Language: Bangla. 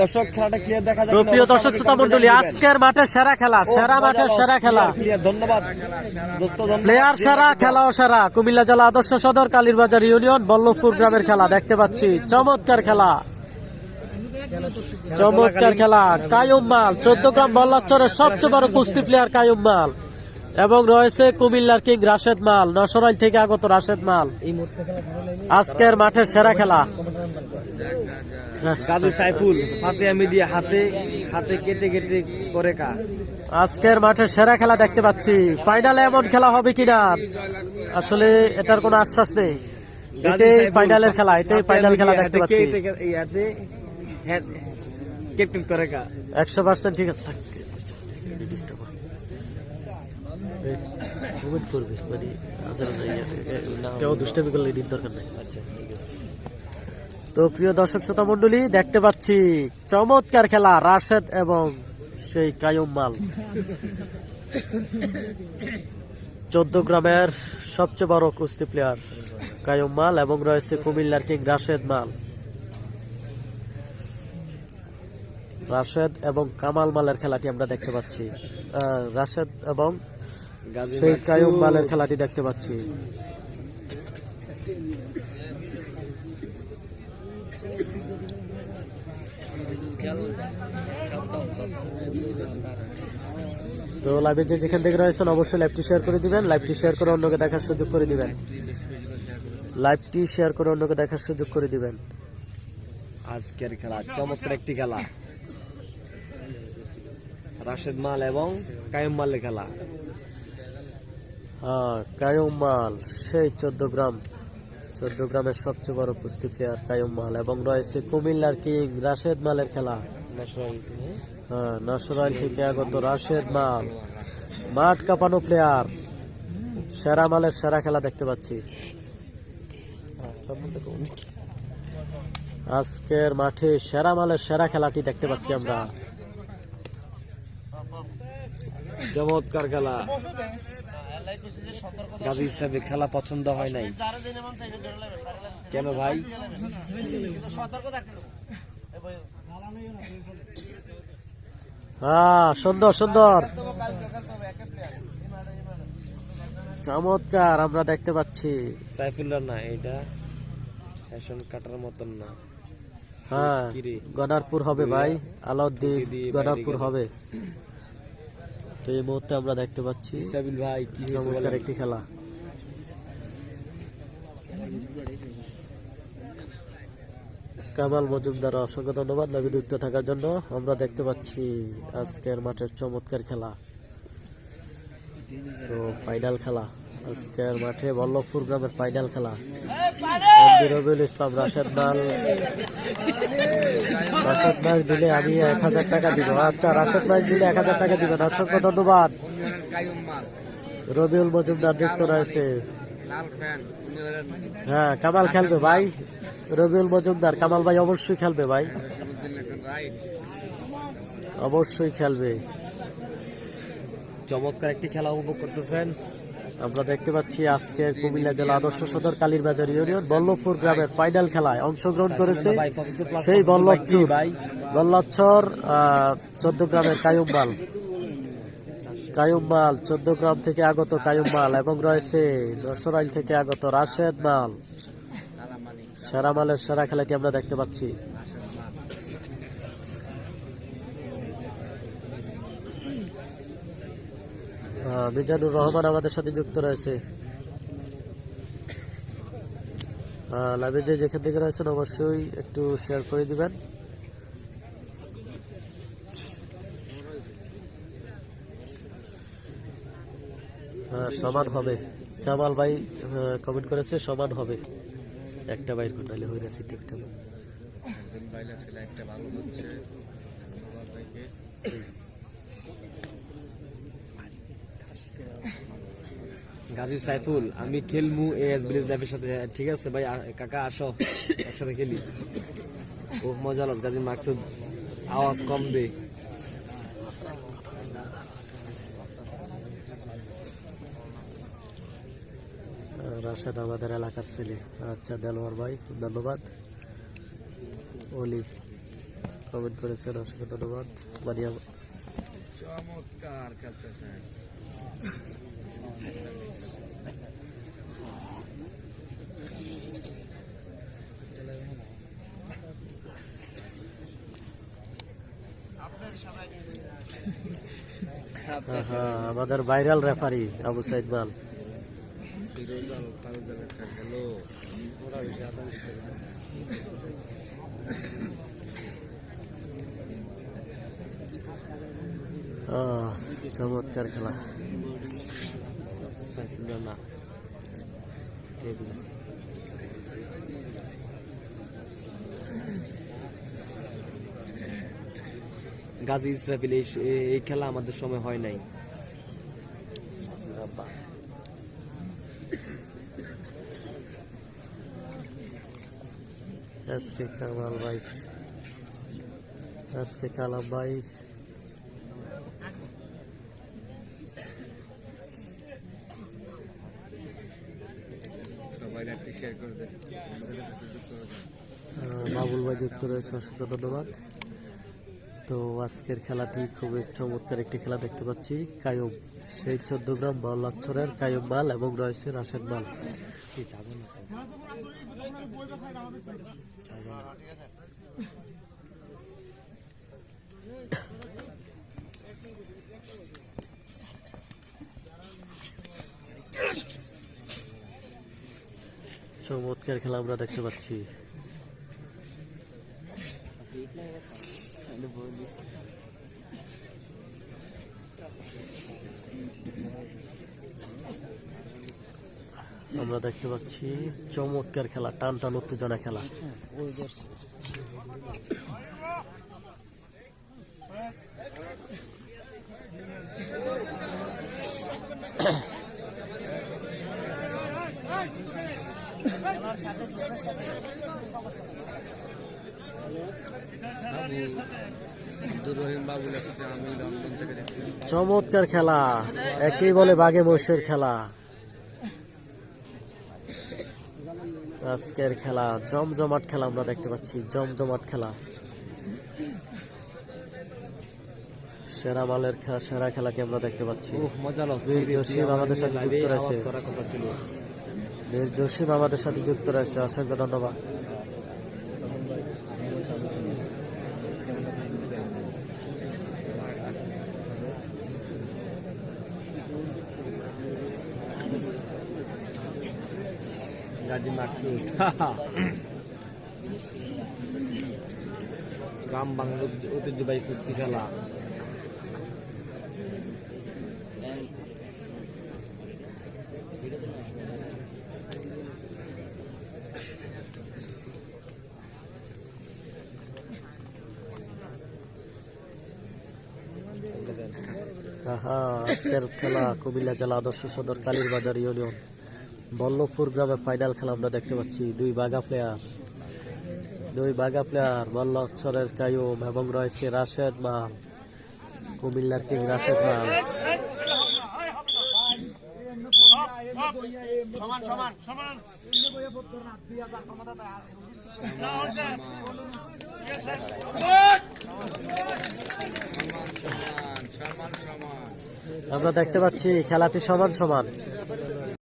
দর্শক খেলাটা ক্লিয়ার দেখা তো প্রিয় দর্শক শ্রোতা মন্ডলী আজকের মাঠে সেরা খেলা সেরা মাঠের সেরা খেলা। ধন্যবাদ। প্লেয়ার সেরা খেলাও সেরা। কুমিল্লা জেলা আদর্শ সদর কালীরবাজার ইউনিয়ন বল্লভপুর গ্রামের খেলা দেখতে পাচ্ছি। চমৎকার খেলা। চমৎকার খেলা। কায়ুম মাল চোদ্দ গ্রাম বল্লাচরের সবচেয়ে বড় কুস্তি প্লেয়ার কায়ুম মাল। এবং রয়েছে কুমিল্লার কিং রাশেদ মাল নসরাইল থেকে আগত রাশেদ মাল। আজকের মাঠের সেরা খেলা। গাজী সাইফুল ফাতিয়া মিডিয়া হাতে হাতে কেটে কেটে করে কা আজকের মাঠের সেরা খেলা দেখতে পাচ্ছি। ফাইনালে এমন খেলা হবে কিনা? আসলে এটার কোনো আশ্বাস নেই। এটাই ফাইনালের খেলা এটাই ফাইনাল খেলা দেখতে পাচ্ছি। ইয়াতে করে কা একশো পার্সেন্ট ঠিক আছে করবি, মানে, এ, না, কেউ দুষ্টামি করলে দরকার নাই। আচ্ছা ঠিক আছে। তো প্রিয় দর্শক শ্রোতা মন্ডলী দেখতে পাচ্ছি চমৎকার খেলা রাশেদ এবং সেই কায়ুম মাল। চোদ্দ গ্রামের সবচেয়ে বড় কুস্তি প্লেয়ার কায়ুম মাল এবং রয়েছে কুমিল্লার কিং রাশেদ মাল। রাশেদ এবং কামাল মালের খেলাটি আমরা দেখতে পাচ্ছি। রাশেদ এবং সেই কায়ুম মালের খেলাটি দেখতে পাচ্ছি। তো লাইভে যে যেখান থেকে রয়েছেন অবশ্যই লাইভটি শেয়ার করে দিবেন লাইভটি শেয়ার করে অন্যকে দেখার সুযোগ করে দিবেন। লাইভটি শেয়ার করে অন্যকে দেখার সুযোগ করে দিবেন। আজকের খেলা চমৎকার একটি খেলা। রাশেদ মাল এবং কায়েম মালের খেলা। হ্যাঁ কায়ুম মাল সেই চোদ্দ গ্রাম। চোদ্দ গ্রামের সবচেয়ে বড় কুস্তি প্লেয়ার কায়ুম মাল এবং রয়েছে কুমিল্লার কিং রাশেদ মালের খেলা। ন্যাশনাল হ্যাঁ নসরাইল থেকে আগত রাশেদ মাল। মাঠ কাঁপানো প্লেয়ার সেরা মালের সেরা খেলা দেখতে পাচ্ছি। আজকের মাঠে সেরা মালের সেরা খেলাটি দেখতে পাচ্ছি আমরা। চমৎকার খেলা। গাজী হিসাবে খেলা পছন্দ হয় নাই। কেন ভাই? হ্যাঁ সুন্দর সুন্দর। চমৎকার আমরা দেখতে পাচ্ছি। সাইফুল্লাহ না এটা ফ্যাশন কাটার মতন না। হ্যাঁ কিরে? গনারপুর হবে ভাই আলাউদ্দিন গনারপুর হবে। তো এই মুহূর্তে আমরা দেখতে পাচ্ছি সাবিল ভাই কি চমৎকার একটি খেলা। কামাল মজুমদার অসংখ্য ধন্যবাদ। লাভে যুক্ত থাকার জন্য আমরা দেখতে পাচ্ছি আজকের মাঠের চমৎকার খেলা। তো ফাইনাল খেলা। আজকের মাঠে বল্লভপুর গ্রামের ফাইনাল খেলা। রবিউল ইসলাম রাশেদ মাল রাশেদ মাস দিলে আমি এক হাজার টাকা দিব। আচ্ছা রাশেদ মাস দিলে এক হাজার টাকা দিবেন। অসংখ্য ধন্যবাদ। রবিউল মজুমদার যুক্ত রয়েছে। হ্যাঁ কামাল খেলবে ভাই। রবিউল মজুমদার, কামাল ভাই অবশ্যই খেলবে ভাই। অবশ্যই খেলবে। চমৎকার একটি খেলা উপভোগ করতেছেন। আমরা দেখতে পাচ্ছি আজকে কুমিল্লা জেলা আদর্শ সদর কালীরবাজার ইউনিয়ন বল্লভপুর গ্রামের ফাইনাল খেলায় অংশগ্রহণ করেছে সেই বল্লভচুর? বল্লভচর চোদ্দ গ্রামের কায়ুম মাল কায়ুম মাল চোদ্দ গ্রাম থেকে আগত কায়ুম মাল এবং রয়েছে নসরাইল থেকে আগত রাশেদ মাল সেরা মালের সেরা খেলাটি আমরা দেখতে পাচ্ছি মিজানুর রহমান আমাদের সাথে যুক্ত রয়েছে। লাইভে যে যেখান থেকে রয়েছেন অবশ্যই একটু শেয়ার করে দিবেন। সমান হবে। জামাল ভাই কমেন্ট করেছে, সমান হবে। একটা বাইর করলে হয়ে গেছে ঠিকঠাক। গাজী সাইফুল আমি খেলমু এস ব্রিজ ল্যাবের সাথে। ঠিক আছে ভাই কাকা আসো একসাথে খেলি। ও মজা লাগ গাজী মাকসুদ আওয়াজ কম দে। রাশেদ আমাদের এলাকার ছেলে। আচ্ছা দেলোয়ার ভাই ধন্যবাদ। অলি কমেন্ট করেছেন অসংখ্য ধন্যবাদ। মারিয়া চমৎকার আমাদের ভাইরাল রেফারি আবু সাইদ আহ, চমৎকার খেলা। সাইফুল্লাহ গাজী ইসরাফিল এই খেলা আমাদের সময় হয় নাই। এস কে কামাল ভাই। এস কে কালাম ভাই সবাই একটু শেয়ার করে দেন আহ, বাবুল ভাই যুক্ত রয়েছে অসংখ্য ধন্যবাদ। তো আজকের খেলাটি খুবই চমৎকার একটি খেলা দেখতে পাচ্ছি। কায়ুম সেই চোদ্দ গ্রাম বল্লাচ্ছরের কায়ুম মাল এবং রয়েছে রাশেদ মাল চমৎকার খেলা আমরা দেখতে পাচ্ছি। আমরা দেখতে পাচ্ছি চমৎকার খেলা টান টান উত্তেজনা খেলা। আমি চমৎকার খেলা। একই বলে বাঘে মহিষের খেলা। আজকের খেলা জমজমাট খেলা আমরা দেখতে পাচ্ছি জমজমাট খেলা। সেরা মালের খেলা সেরা খেলাটি আমরা দেখতে পাচ্ছি। ওহ বীর জসিম আমাদের সাথে যুক্ত রয়েছে। বীর জসিম আমাদের সাথে যুক্ত রয়েছে। অসংখ্য ধন্যবাদ। গাজী মাকসুদ গ্রাম বাংলা ঐতিহ্য- ঐতিহ্যবাহী কুস্তি খেলা আজকের খেলা কুমিল্লা জেলা আদর্শ সদর কালীর বাজার ইউনিয়ন বল্লভপুর গ্রামের ফাইনাল খেলা আমরা দেখতে পাচ্ছি। দুই বাঘা প্লেয়ার দুই বাঘা প্লেয়ার বল্লভচরের কায়ুম এবং রয়েছে রাশেদ মাল কুমিল্লার কিং রাশেদ মাল আমরা দেখতে পাচ্ছি খেলাটি সমান সমান।